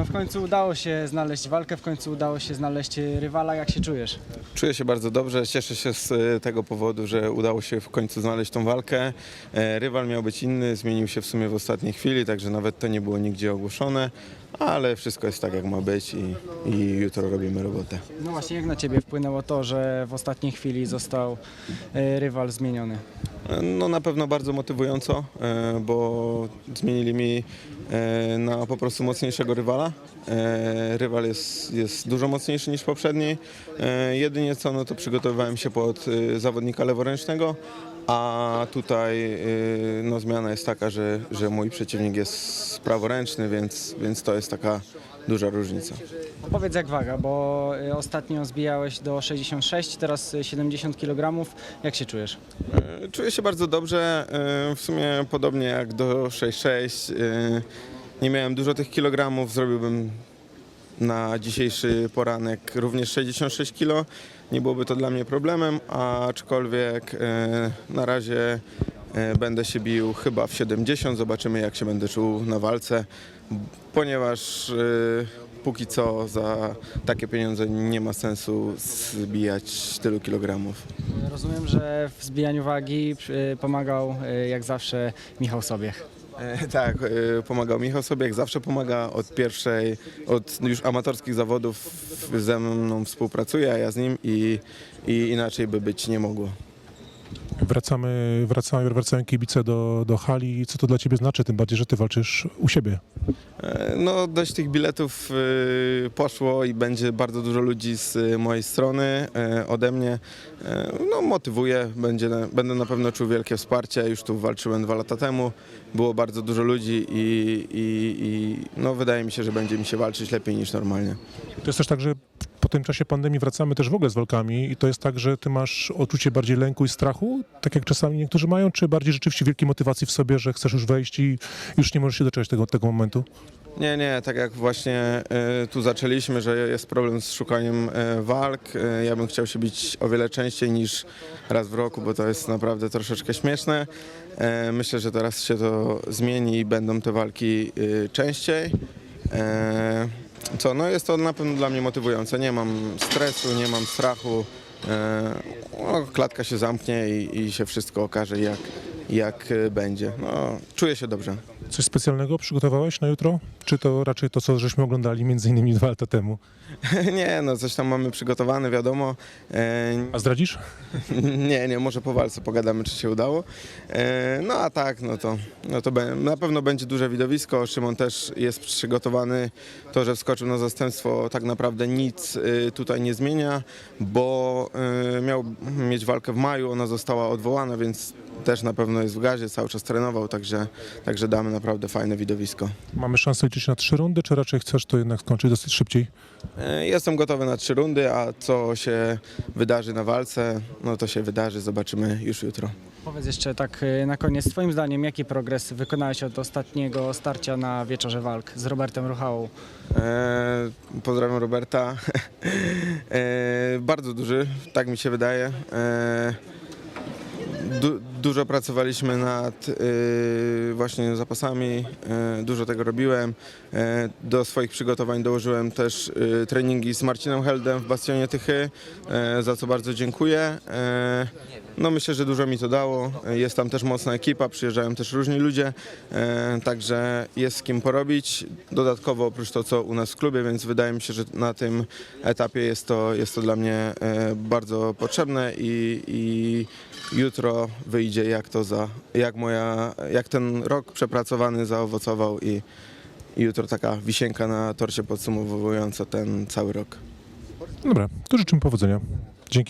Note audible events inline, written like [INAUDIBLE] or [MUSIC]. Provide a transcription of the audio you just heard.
no w końcu udało się znaleźć walkę, w końcu udało się znaleźć rywala. Jak się czujesz? Czuję się bardzo dobrze, cieszę się z e, tego powodu, że udało się w końcu znaleźć tą walkę. E, Rywal miał być inny, zmienił się w sumie w ostatniej chwili, także nawet to nie było nigdzie ogłoszone, ale wszystko jest tak jak ma być i, i jutro robimy robotę. No właśnie, jak na ciebie wpłynęło to, że w ostatniej chwili został e, rywal zmieniony? No na pewno bardzo motywująco, bo zmienili mi na po prostu mocniejszego rywala. E, Rywal jest, jest dużo mocniejszy niż poprzedni. E, Jedynie co, no to przygotowywałem się pod e, zawodnika leworęcznego, a tutaj no, zmiana jest taka, że, że mój przeciwnik jest praworęczny, więc, więc to jest taka duża różnica. Powiedz jak waga, bo ostatnio zbijałeś do 66, teraz e, 70 kg. Jak się czujesz? Czuję się bardzo dobrze, w sumie podobnie jak do 6,6. Nie miałem dużo tych kilogramów, zrobiłbym na dzisiejszy poranek również 66 kg. Nie byłoby to dla mnie problemem, aczkolwiek e, na razie e, będę się bił chyba w 70. Zobaczymy jak się będę czuł na walce, ponieważ e, póki co za takie pieniądze nie ma sensu zbijać tylu kilogramów. Rozumiem, że w zbijaniu wagi pomagał jak zawsze Michał Sobiech. E, Tak, e, pomagał Michał sobie, jak zawsze pomaga od pierwszej, od już amatorskich zawodów ze mną współpracuje, a ja z nim i, i inaczej by być nie mogło. Wracamy, wracamy, wracają kibice do, do hali. Co to dla ciebie znaczy? Tym bardziej, że ty walczysz u siebie. E, No dość tych biletów e, poszło i będzie bardzo dużo ludzi z e, mojej strony, e, ode mnie. E, No motywuje, będzie, będę na pewno czuł wielkie wsparcie, już tu walczyłem dwa lata temu, było bardzo dużo ludzi i, i, i no wydaje mi się, że będzie mi się walczyć lepiej niż normalnie. To jest też tak, że tym czasie pandemii wracamy też w ogóle z walkami i to jest tak, że ty masz odczucie bardziej lęku i strachu, tak jak czasami niektórzy mają, czy bardziej rzeczywiście wielkiej motywacji w sobie, że chcesz już wejść i już nie możesz się doczekać tego, tego momentu? Nie, nie, tak jak właśnie e, tu zaczęliśmy, że jest problem z szukaniem e, walk. E, ja bym chciał się bić o wiele częściej niż raz w roku, bo to jest naprawdę troszeczkę śmieszne. Myślę, że teraz się to zmieni i będą te walki częściej. Co, no jest to na pewno dla mnie motywujące. Nie mam stresu, nie mam strachu. E, no, klatka się zamknie i, i się wszystko okaże jak, jak e, będzie. No, czuję się dobrze. Coś specjalnego przygotowałeś na jutro? Czy to raczej to, co żeśmy oglądali między innymi dwa lata temu? [LAUGHS] Nie, no coś tam mamy przygotowane, wiadomo. E, A zdradzisz? [LAUGHS] nie, nie, może po walce pogadamy, czy się udało. E, no a tak, no to, no to be, na pewno będzie duże widowisko. Szymon też jest przygotowany. To, że wskoczył na zastępstwo, tak naprawdę nic y, tutaj nie zmienia, bo y, miał mieć walkę w maju, ona została odwołana, więc też na pewno jest w gazie, cały czas trenował, także, także damy naprawdę fajne widowisko. Mamy szansę liczyć na trzy rundy, czy raczej chcesz to jednak skończyć dosyć szybciej? E, Jestem gotowy na trzy rundy, a co się wydarzy na walce, no to się wydarzy, zobaczymy już jutro. Powiedz jeszcze tak e, na koniec, twoim zdaniem jaki progres wykonałeś od ostatniego starcia na wieczorze walk z Robertem Ruchałą? E, pozdrawiam Roberta. [LAUGHS] E, bardzo duży, tak mi się wydaje. E, du, dużo pracowaliśmy nad e, właśnie zapasami, e, dużo tego robiłem. E, do swoich przygotowań dołożyłem też e, treningi z Marcinem Heldem w Bastionie Tychy, e, za co bardzo dziękuję. E, no myślę, że dużo mi to dało. Jest tam też mocna ekipa, przyjeżdżają też różni ludzie, e, także jest z kim porobić. Dodatkowo oprócz to, co u nas w klubie, więc wydaje mi się, że na tym etapie jest to, jest to dla mnie e, bardzo potrzebne i, i jutro wyjdzie jak to za, jak moja, jak ten rok przepracowany zaowocował i, jutro taka wisienka na torcie podsumowująca ten cały rok. Dobra, to życzymy powodzenia. Dzięki.